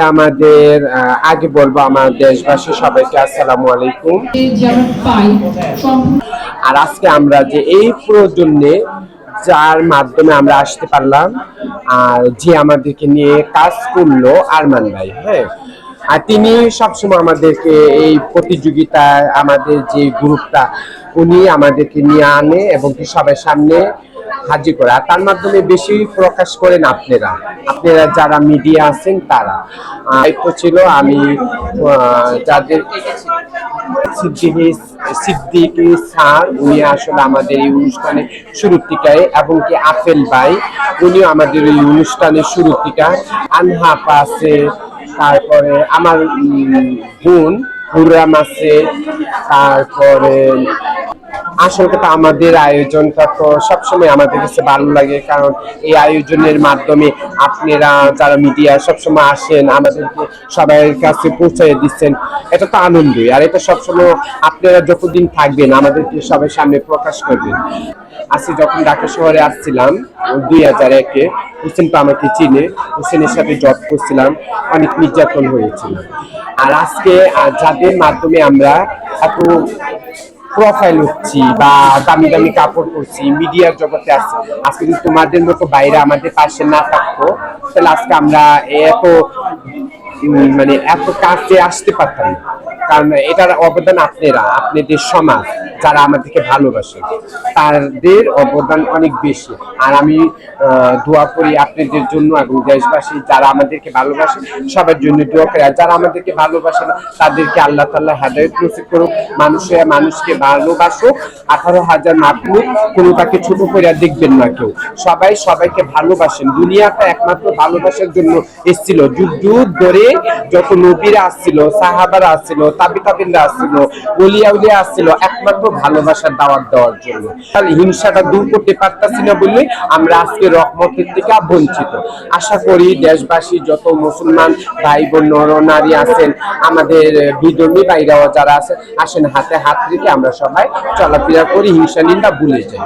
আমাদের আগে বলব আমার দেশবাসী সবাইকে আসসালামু আলাইকুম। আর আজকে আমরা যে এই প্রয়োজনে যার মাধ্যমে আমরা আসতে পারলাম, আর যে আমাদেরকে নিয়ে কাজ করল আরমান ভাই হ্যাঁ? আর তিনি সবসময় আমাদেরকে এই প্রতিযোগিতায়, আমাদের যে গ্রুপটা, উনি আমাদেরকে নিয়ে আনে এবং কি সবার সামনে হাজির করে। আর তার মাধ্যমে বেশি প্রকাশ করেন আপনারা। আপনারা যারা মিডিয়া আছেন তারা। দায়িত্ব ছিল আমি যাদের সিদ্দিকি সিদ্দিকি স্যার, উনি আসলে আমাদের এই অনুষ্ঠানে শুরুর টিকায় এবং কি আপেল ভাই, উনিও আমাদের এই অনুষ্ঠানের শুরুর টিকা আনহাপা আছে, তারপরে আমার বোন হুরাম আছে, তারপরে আসল কথা আমাদের আয়োজনটা তো সবসময় আমাদের কাছে ভালো লাগে, কারণ এই আয়োজনের মাধ্যমে আপনারা যারা মিডিয়া সবসময় আসেন, আমাদেরকে সবার কাছে পৌঁছে দিচ্ছেন। এটা তো আনন্দই, আর এটা সবসময় আপনারা যতদিন থাকবেন, আমাদেরকে সবাই সামনে প্রকাশ করবেন। আজকে যখন ঢাকা শহরে আসছিলাম, দুই হাজার একে, হোসেন তো আমাকে চিনে, হোসেনের সাথে জব করছিলাম, অনেক নির্যাতন হয়েছিল। আর আজকে যাদের মাধ্যমে আমরা এত প্রোফাইল হচ্ছি বা দামি দামি কাপড় পরছি মিডিয়ার জগতে আছি। আজকে যদি তোমাদের মতো বাইরে আমাদের পাশে না থাকতো, তাহলে আজকে আমরা এত মানে এত কাছে আসতে পারতাম কারণ এটার অবদান আপনারা, আপনাদের সমাজ। যারা আমাদেরকে ভালোবাসে, তাদের অবদান অনেক বেশি। আর আমি দোয়া করি আপনাদের জন্য এবং দেশবাসী যারা আমাদেরকে ভালোবাসে, সবার জন্য দোয়া করি। আর যারা আমাদেরকে ভালোবাসে না, তাদেরকে আল্লাহ তাল্লাহ হেদায়ত নসিব করুক, মানুষে মানুষকে ভালোবাসুক। আঠারো হাজার মাহমুদ কোনো তাকে ছোট করে দেখবেন না কেউ। সবাই সবাইকে ভালোবাসেন। দুনিয়াটা একমাত্র ভালোবাসার জন্য এসেছিল। যুগ যুগ ধরে যত নবীরা আসছিল, সাহাবারা আসছিল, তাবি তাবিনরা আসছিল বলিয়া উলিয়া আসছিল, একমাত্র ভালোবাসার দাওয়াত দেওয়ার জন্য। তাহলে হিংসাটা দূর করতে পারতাছি না বললে আমরা আজকে রহমতের থেকে বঞ্চিত। আশা করি দেশবাসী যত মুসলমান ভাই বোন নর নারী আছেন, আমাদের বিধর্মী বাইরাও যারা আছেন, আসেন হাতে হাত রেখে আমরা সবাই চলাফেরা করি, হিংসা নিন্দা ভুলে যাই।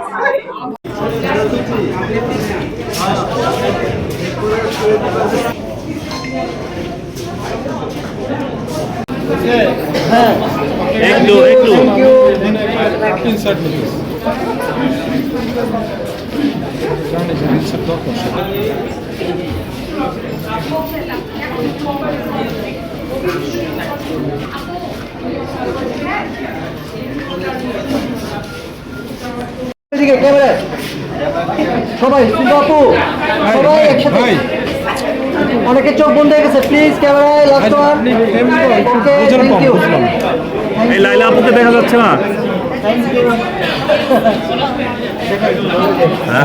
সবাই আপু? সবাই একসাথে। অনেকে চোখ বন্ধ হয়ে গেছে। প্লিজ ক্যামেরায় last one okay thank you এই লাইলা আপুকে দেখা যাচ্ছে না? 全然違うでしょ。